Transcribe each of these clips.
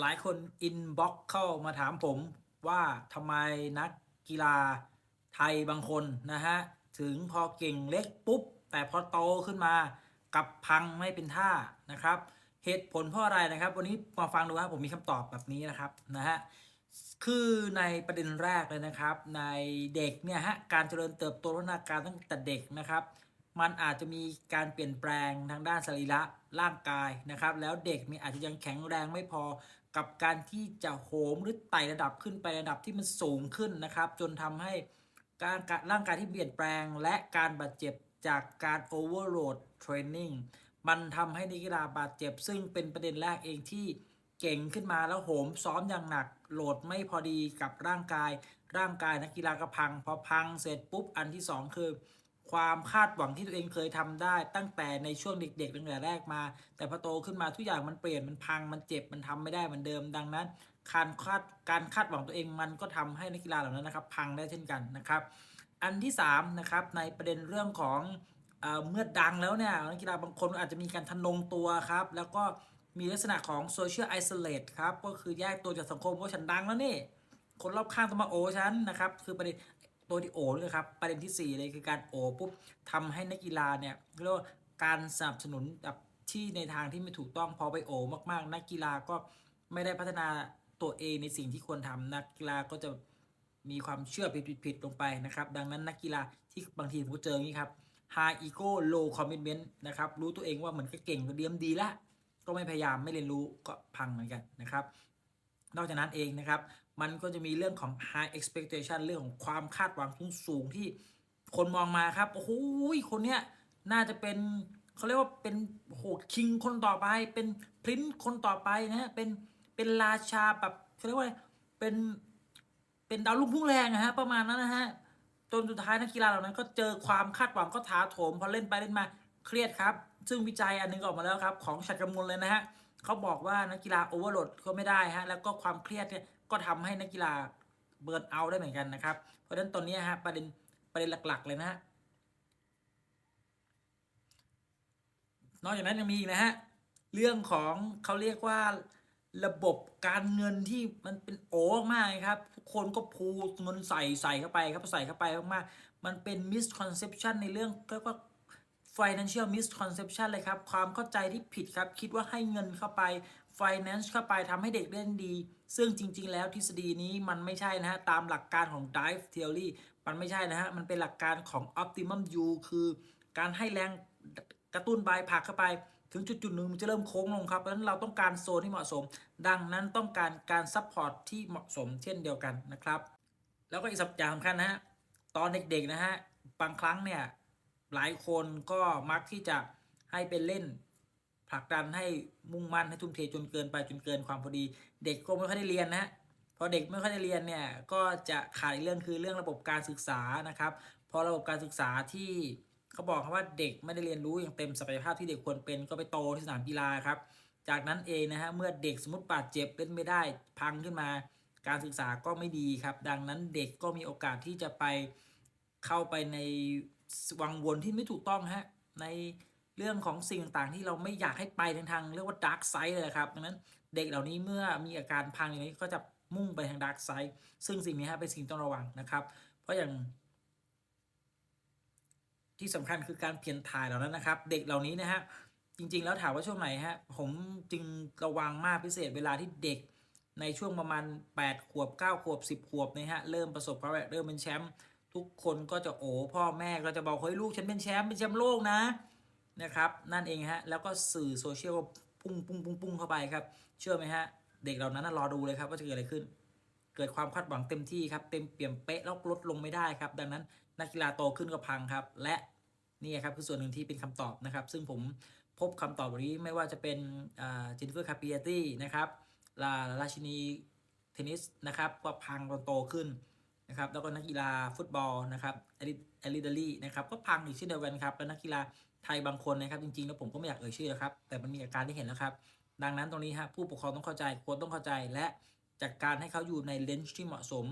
หลายคนอินบ็อกเข้ามาถามผมว่าทำไมนักกีฬาไทยบางคนนะฮะ ถึงพอเก่งเล็กปุ๊บ แต่พอโตขึ้นมากับพังไม่เป็นท่านะครับ เหตุผลเพราะอะไรนะครับ วันนี้มาฟังดูว่าผมมีคำตอบแบบนี้นะครับนะฮะคือในประเด็นแรกเลยนะครับ ในเด็กเนี่ยฮะการเจริญเติบโตพัฒนาการตั้งแต่เด็กนะครับมันอาจจะมีการเปลี่ยนแปลงทางด้านสรีระร่างกายนะครับ แล้วเด็กเนี่ยอาจจะยังแข็งแรงไม่พอ กับการที่จะโหมหรือไต่ระดับขึ้นไประดับที่มันสูงขึ้นนะครับ จนทำให้การร่างกายที่เปลี่ยนแปลงและการบาดเจ็บจากการโอเวอร์โหลดเทรนนิ่งมันทำให้นักกีฬาบาดเจ็บ ซึ่งเป็นประเด็นแรกเองที่เก่งขึ้นมาแล้วโหมซ้อมอย่างหนักโหลดไม่พอดีกับร่างกาย ร่างกายนักกีฬาก็พัง พอพังเสร็จปุ๊บอันที่สองคือ ความคาดหวังที่ตัวเองเคยทำได้ ตั้งแต่ในช่วงเด็กๆตั้งแต่แรกมา แต่พอโตขึ้นมาทุกอย่างมันเปลี่ยนมันพังมันเจ็บมันทำไม่ได้เหมือนเดิมดังนั้น การคาดการคาดหวังตัวเองมันก็ทำให้นักกีฬาเหล่านั้นนะครับ พังได้เช่นกันนะครับ อันที่3นะครับในประเด็นเรื่องของเออเมื่อดังแล้วเนี่ยนักกีฬาบางคนอาจจะมีการทะนงตัวครับ แล้วก็มีลักษณะของ social isolate ครับ ก็คือแยกตัวจากสังคมว่าฉันดังแล้วนี่ คนรอบข้างต้องมาโอฉันนะครับ คือประเด็น ตัวที่โอเลยครับประเด็นที่ 4 เลยคือการโอปุ๊บทำให้นักกีฬาเนี่ยเรียกว่าการสนับสนุนแบบที่ในทางที่ไม่ถูกต้องพอไปโอมากๆ นักกีฬาก็ไม่ได้พัฒนาตัวเองในสิ่งที่ควรทำนักกีฬาก็จะมีความเชื่อผิดๆลงไปนะครับ ดังนั้นนักกีฬาที่บางทีผมก็เจออย่างนี้ครับ high ego low commitment นะครับ รู้ตัวเองว่าเหมือนก็เก่งก็เดียมดีละ ก็ไม่พยายามไม่เรียนรู้ก็พังเหมือนกันนะครับ นอกจากนั้นเองนะครับ มันก็จะมีเรื่องของ high expectation เรื่องของความคาดหวังสูงที่คนมองมาครับ โอ้โหคนเนี้ยน่าจะเป็นเขาเรียกว่าเป็นโหคิงคนต่อไป เป็นพรินซ์คนต่อไปนะฮะเป็นเป็นราชาแบบเขาเรียกว่าเป็นเป็นดาวรุ่งพุ่งแรงนะฮะประมาณนั้นนะฮะจนสุดท้ายนักกีฬาเหล่านั้น ก็เจอความคาดหวังก็ถาโถมพอเล่นไปเล่นมาเครียดครับ ซึ่งวิจัยอันหนึงออกมาแล้วครับ ของชัดกำมลเลยนะฮะเขาบอกว่านักกีฬาโอเวอร์โหลดก็ไม่ได้ฮะแล้วก็ความเครียดเนี่ย ก็ทำให้นักกีฬาเบิร์นเอาได้เหมือนกันนะครับ เพราะฉะนั้นตอนนี้ฮะประเด็นประเด็นหลัก ๆ เลยนะฮะนอกจากนั้นยังมีอีกนะฮะเรื่องของเขาเรียกว่าระบบการเงินที่มันเป็นโอ้มากครับทุกคนก็พูเงินใส่ใส่เข้าไปครับใส่เข้าไปมากๆมันเป็น misconception ในเรื่องเรียกว่า financial misconception เลยครับ ความเข้าใจที่ผิดครับ คิดว่าให้เงินเข้าไป finance เข้าไปทำให้เด็กเล่นดี ซึ่งจริง ๆ แล้วทฤษฎีนี้มันไม่ใช่นะฮะ ตามหลักการของ dive theory มันไม่ใช่นะฮะ มันเป็นหลักการของ optimum u คือการให้แรงกระตุ้นใบผักเข้าไปถึงจุดจุดๆหนึ่งมันจะเริ่มโค้งลงครับเพราะฉะนั้นเราต้องการโซนที่เหมาะสม ดังนั้นต้องการการซัพพอร์ตที่เหมาะสมเช่นเดียวกันนะครับ แล้วก็อีกสับอย่างสำคัญนะฮะ ตอนเด็กๆนะฮะ บางครั้งเนี่ย หลายคนก็มักที่จะให้เป็นเล่นผลักดันให้มุ่งมั่นให้ทุ่มเทจนเกินไปจนเกินความพอดี เด็กก็ไม่ค่อยได้เรียนนะฮะพอเด็กไม่ค่อยได้เรียนเนี่ยก็จะขาดอีกเรื่องคือเรื่องระบบการศึกษานะครับพอระบบการศึกษาที่เขาบอกครับว่าเด็กไม่ได้เรียนรู้อย่างเต็มศักยภาพที่เด็กควรเป็นก็ไปโตที่สนามกีฬาครับ จากนั้นเองนะฮะเมื่อเด็กสมมติบาดเจ็บเล่นไม่ได้พังขึ้นมา การศึกษาก็ไม่ดีครับ ดังนั้นเด็กก็มีโอกาสที่จะไป เข้าไปในวังวนที่ไม่ถูกต้องฮะในเรื่องของสิ่งต่างๆที่เราไม่อยากให้ไปทางทางเรียกว่าดาร์กไซด์เลยครับดังนั้นเด็กเหล่านี้เมื่อมีอาการพังอย่างนี้ก็จะมุ่งไปทางดาร์กไซด์ซึ่งสิ่งนี้ฮะเป็นสิ่งต้องระวังนะครับ เพราะอย่างที่สำคัญคือการเปลี่ยนถ่ายเหล่านั้นนะครับ เด็กเหล่านี้นะฮะจริง ๆ แล้วถามว่าช่วงไหนฮะผมจึงระวังมากพิเศษเวลาที่เด็กในช่วงประมาณ 8 ขวบ 9 ขวบ 10 ขวบนะฮะเริ่มประสบความสำเร็จเริ่มเป็นแชมป์ ทุกคนก็จะโอ้พ่อแม่ก็จะบอกเฮ้ยลูกฉันเป็นแชมป์เป็นแชมป์โลกนะนะครับนั่นเองฮะแล้วก็สื่อโซเชียลก็พุ่งพุ่งพุ่งพุ่งเข้าไปครับ เชื่อไหมฮะ เด็กเหล่านั้นรอดูเลยครับว่าจะเกิดอะไรขึ้น เกิดความคาดหวังเต็มที่ครับ เต็มเปี่ยมเป๊ะแล้วลดลงไม่ได้ครับ ดังนั้นนักกีฬาโตขึ้นก็พังครับ และนี่ครับคือส่วนหนึ่งที่เป็นคำตอบนะครับ ซึ่งผมพบคำตอบนนี้ไม่ว่าจะเป็นจนนิเฟอร์คาเปิเอตี้นะครับลาราชินีเทนนิสนะครับก็พังตอนโตขึ้น นะครับแล้วก็นักกีฬาฟุตบอลนะครับเอลิเดอรี่นะครับก็พังอีกเช่นเดียวกันครับแล้วนักกีฬาไทยบางคนนะครับจริงๆแล้วผมก็ไม่อยากเอ่ยชื่อนะครับแต่มันมีอาการที่เห็นแล้วครับดังนั้นตรงนี้ฮะผู้ปกครองต้องเข้าใจโค้ชต้องเข้าใจและจัดการให้เขาอยู่ในเลนส์ที่เหมาะสม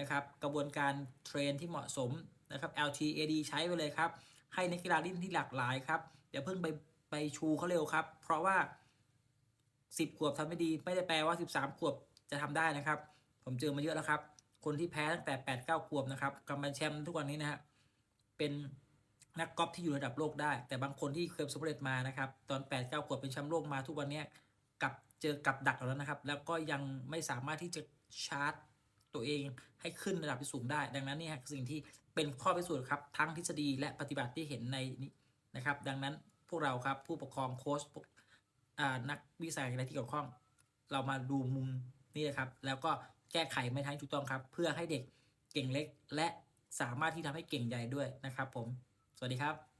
นะครับกระบวนการเทรนที่เหมาะสมนะครับ LTAD ใช้ไปเลยครับ ให้นักกีฬาเล่นที่หลากหลายครับอย่าเพิ่งไปไปชูเขาเร็วครับ เพราะว่า 10 ขวบทำไม่ดี ไม่ได้แปลว่า 13 ขวบจะทำได้นะครับ ผมเจอมาเยอะแล้วครับ คนที่แพ้ตั้งแต่8 9ขวบนะครับกำลังแชมป์ทุกวันนี้นะฮะเป็นนักกอล์ฟที่อยู่ระดับโลกได้ แต่บางคนที่เคยสำเร็จมานะครับ ตอน8 9ขวบเป็นแชมป์โลกมาทุกวันนี้กับเจอกับดักแล้วนะครับ แล้วก็ยังไม่สามารถที่จะชาร์จตัวเองให้ขึ้นระดับที่สูงได้ ดังนั้นนี่ฮะคือสิ่งที่เป็นข้อพิสูจน์ครับทั้งทฤษฎีและปฏิบัติที่เห็นในนี้นะครับ ดังนั้นพวกเราครับผู้ปกครองโค้ชพวกนักวิสัยอะไรที่เกี่ยวข้อง เรามาดูมุมนี้นะครับ แล้วก็ แก้ไขไม่ทันถูกต้องครับ เพื่อให้เด็กเก่งเล็กและสามารถที่ทำให้เก่งใหญ่ด้วยนะครับ ผม สวัสดีครับ